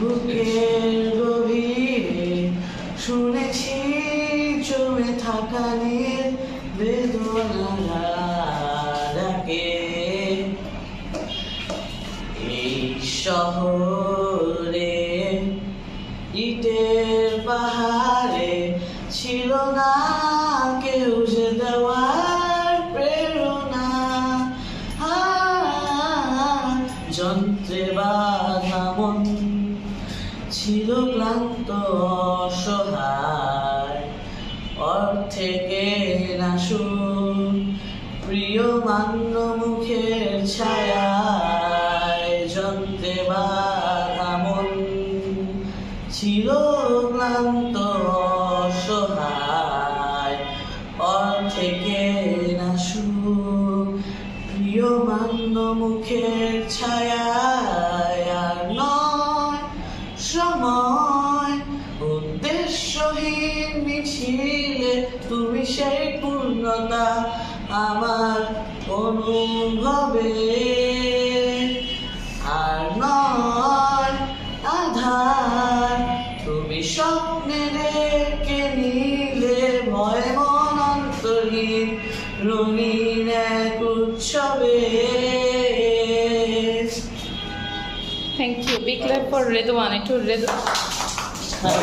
বুকের গভীরে শুনেছি জমে থাকা নীল বেদনাকে এই শহরে ইটের পাহাড়ে ছিল না কেউ দেওয়ার প্রেরণা। যন্ত্রে বাধা মন্ত্র ছিল ক্লান্ত, অসহায়। অর্থে কেনা সুর প্রিয় মান্য মুখের ছায়ায় যন্ত্রে বাধা মন। ছিল ক্লান্ত, অসহায়। অর্থে কেনা সুর প্রিয় মান্য মুখের ছায়ায় আর নয়। সময় উদ্দেশ্যহীন মিছিলে তুমি সেই পূর্ণতা আমার অনুভবে। আর নয় আধার, তুমি স্বপ্নে রেখে নিলে ভয় মন অন্তরীণ রঙিন এক উৎসবে। Thank you. Big clap for Redwan. It was Redwan.